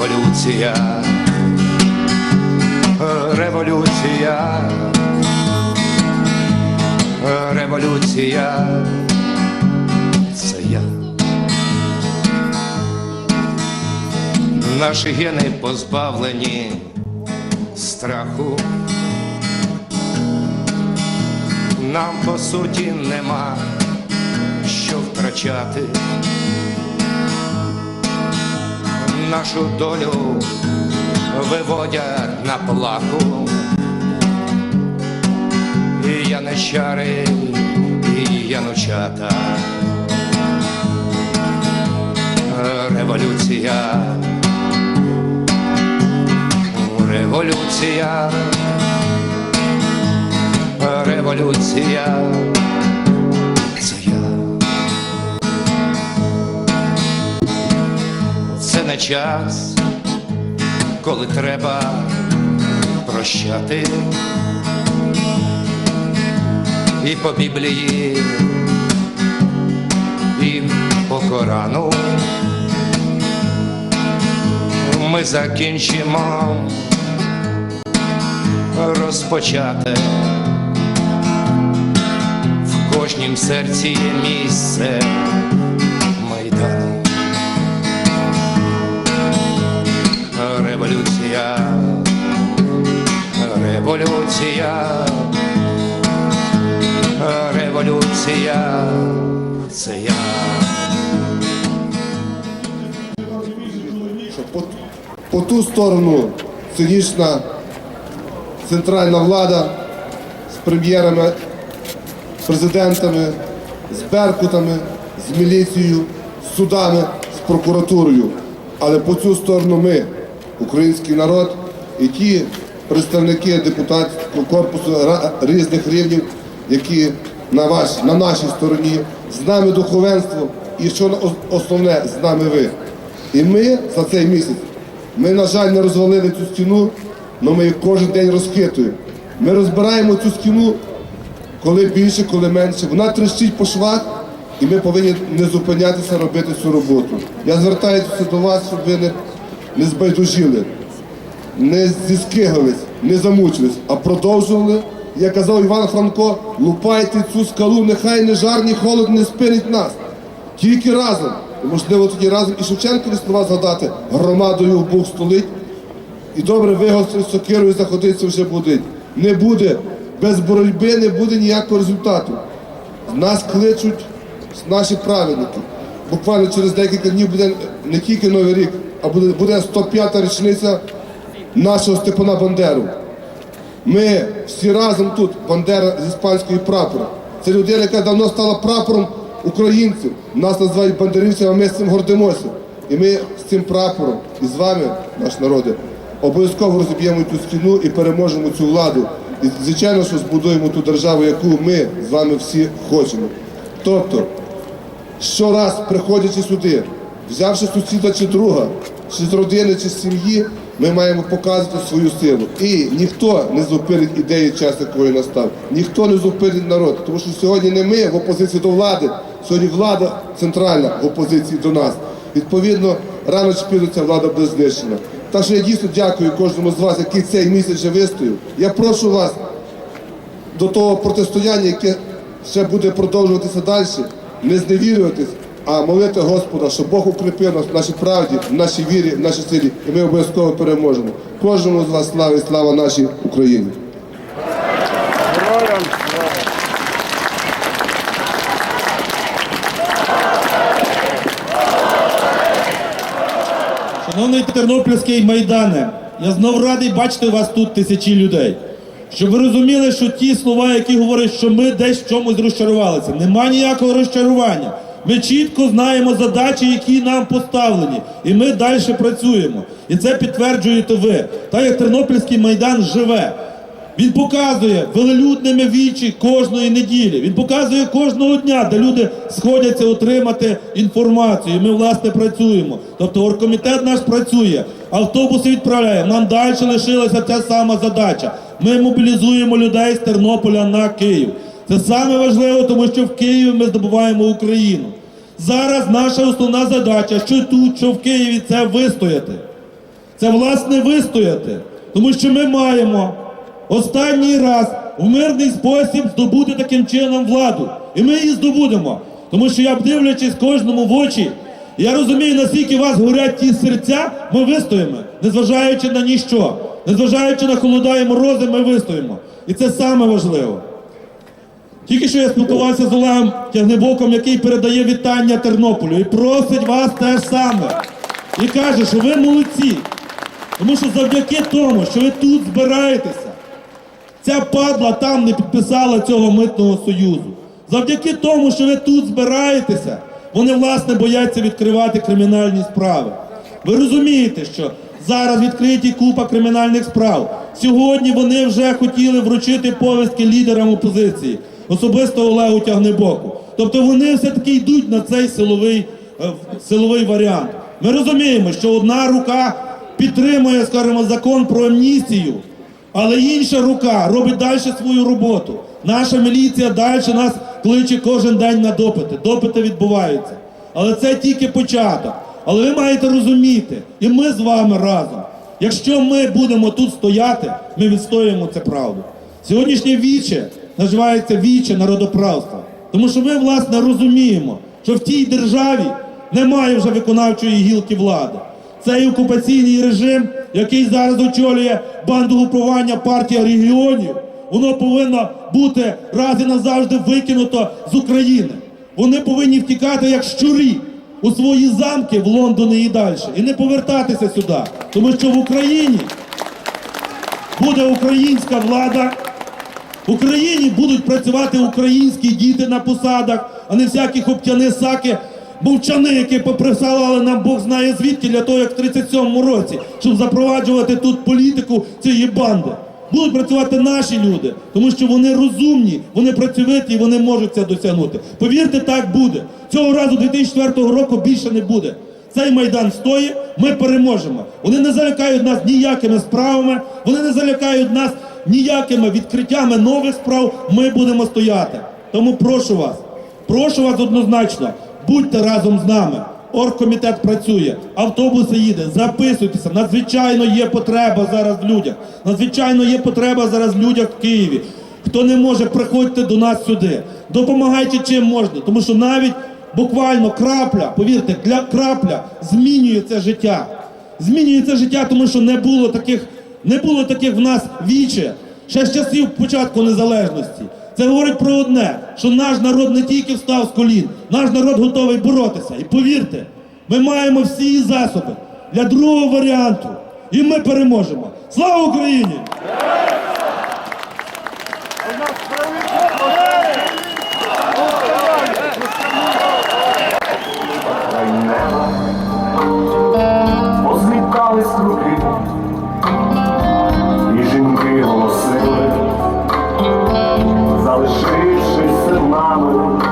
революція, революція, революція, це я. Наші гени позбавлені страху. Нам по суті нема що втрачати. Нашу долю виводять на плаху. І яничари, і янучата. Революція, революція, революція. Це не час, коли треба прощати. І по Біблії, і по Корану ми закінчимо розпочати. В кожнім серці є місце революція, революція, це я. по, по ту сторону цинічна центральна влада з прем'єрами, президентами, з беркутами, з міліцією, з судами, з прокуратурою. Але по цю сторону ми, український народ, і ті представники депутатського корпусу різних рівнів, які на, ваш, на нашій стороні, з нами духовенство, і що основне, з нами ви. І ми за цей місяць, ми, на жаль, не розвалили цю стіну, але ми її кожен день розхитуємо. Ми розбираємо цю стіну, коли більше, коли менше. Вона трещить по швах, і ми повинні не зупинятися робити цю роботу. Я звертаюся до вас, щоб ви не, не збайдужили, не зіскигались, не замучились, а продовжували. Як казав Іван Франко, лупайте цю скалу, нехай не жар, ні холод не спинить нас. Тільки разом. І, можливо, тоді разом і Шевченкові слова згадати, громадою Бог столить. І добре вигострить сокирою заходиться вже будить. Не буде, без боротьби не буде ніякого результату. Нас кличуть наші праведники. Буквально через декілька днів буде не тільки Новий рік, а буде, буде 105-та річниця нашого Степана Бандеру. Ми всі разом тут, Бандера з іспанської прапора. Це людина, яка давно стала прапором українців. Нас називають бандерівцями, а ми з цим гордимося. І ми з цим прапором і з вами, наш народи, обов'язково розіб'ємо цю стіну і переможемо цю владу. І звичайно, що збудуємо ту державу, яку ми з вами всі хочемо. Тобто, щораз приходячи сюди, взявши сусіда чи друга, чи з родини, чи з сім'ї, ми маємо показувати свою силу. І ніхто не зупинить ідеї час, якої настав. Ніхто не зупинить народ. Тому що сьогодні не ми в опозиції до влади, сьогодні влада центральна в опозиції до нас. Відповідно, рано чи пізно ця влада буде знищена. Так що я дійсно дякую кожному з вас, який цей місяць вже вистояв. Я прошу вас до того протистояння, яке ще буде продовжуватися далі, не зневірюватись, а молити Господа, щоб Бог укріпив нас в нашій правді, в нашій вірі, в нашій силі, і ми обов'язково переможемо. Кожному з вас слава і слава нашій Україні. Шановний Тернопільський майдане, я знов радий бачити вас тут тисячі людей. Щоб ви розуміли, що ті слова, які говорять, що ми десь в чомусь розчарувалися, нема ніякого розчарування. Ми чітко знаємо задачі, які нам поставлені, і ми далі працюємо. І це підтверджуєте ви. Так як Тернопільський майдан живе. Він показує велелюдними вічі кожної неділі. Він показує кожного дня, де люди сходяться отримати інформацію. Ми власне працюємо. Тобто оргкомітет наш працює, автобуси відправляє. Нам далі лишилася ця сама задача. Ми мобілізуємо людей з Тернополя на Київ. Це саме важливо, тому що в Києві ми здобуваємо Україну. Зараз наша основна задача, що тут, що в Києві, це вистояти. це власне вистояти. Тому що ми маємо останній раз в мирний спосіб здобути таким чином владу. І ми її здобудемо. Тому що я дивлячись кожному в очі, я розумію, наскільки у вас горять ті серця, ми вистоїмо, незважаючи на ніщо, незважаючи на холода і морози, ми вистоїмо. І це саме важливо. Тільки що я спілкувався з Олегом Тягнебоком, який передає вітання Тернополю і просить вас те ж саме. І каже, що ви молодці. Тому що завдяки тому, що ви тут збираєтеся, ця падла там не підписала цього митного союзу. Завдяки тому, що ви тут збираєтеся, вони власне бояться відкривати кримінальні справи. Ви розумієте, що зараз відкриті купа кримінальних справ. Сьогодні вони вже хотіли вручити повістки лідерам опозиції, особисто Олегу Тягнебоку. Тобто вони все-таки йдуть на цей силовий, е, силовий варіант. Ми розуміємо, що одна рука підтримує, скажімо, закон про амністію, але інша рука робить далі свою роботу. Наша міліція далі нас кличе кожен день на допити. Допити відбуваються. Але це тільки початок. Але ви маєте розуміти, і ми з вами разом. Якщо ми будемо тут стояти, ми відстоюємо це правду. Сьогоднішнє віче називається віче народоправства. Тому що ми, власне, розуміємо, що в тій державі немає вже виконавчої гілки влади. Цей окупаційний режим, який зараз очолює банду групування партія регіонів, воно повинно бути раз і назавжди викинуто з України. Вони повинні втікати як щурі у свої замки в Лондони і далі, і не повертатися сюди, тому що в Україні буде українська влада. В Україні будуть працювати українські діти на посадах, а не всякі хоптяни саки, мовчани, які поприсалали нам Бог знає звідки для того, як в 37-му році, щоб запроваджувати тут політику цієї банди. Будуть працювати наші люди, тому що вони розумні, вони працьовиті і вони можуть це досягнути. Повірте, так буде. Цього разу 2004 року більше не буде. Цей майдан стоїть, ми переможемо. Вони не залякають нас ніякими справами, вони не залякають нас ніякими відкриттями нових справ. Ми будемо стояти. Тому прошу вас, прошу вас однозначно, будьте разом з нами. Оргкомітет працює, автобуси їде, записуйтеся. Надзвичайно є потреба зараз в людях. Надзвичайно є потреба зараз в людях в Києві. Хто не може, приходьте до нас сюди. Допомагайте чим можна, тому що навіть буквально крапля, повірте, для крапля змінює це життя. Змінює це життя, тому що не було таких, не було таких в нас віче ще з часів початку незалежності. Це говорить про одне, що наш народ не тільки встав з колін, наш народ готовий боротися. І повірте, ми маємо всі засоби для другого варіанту. І ми переможемо. Слава Україні! mama.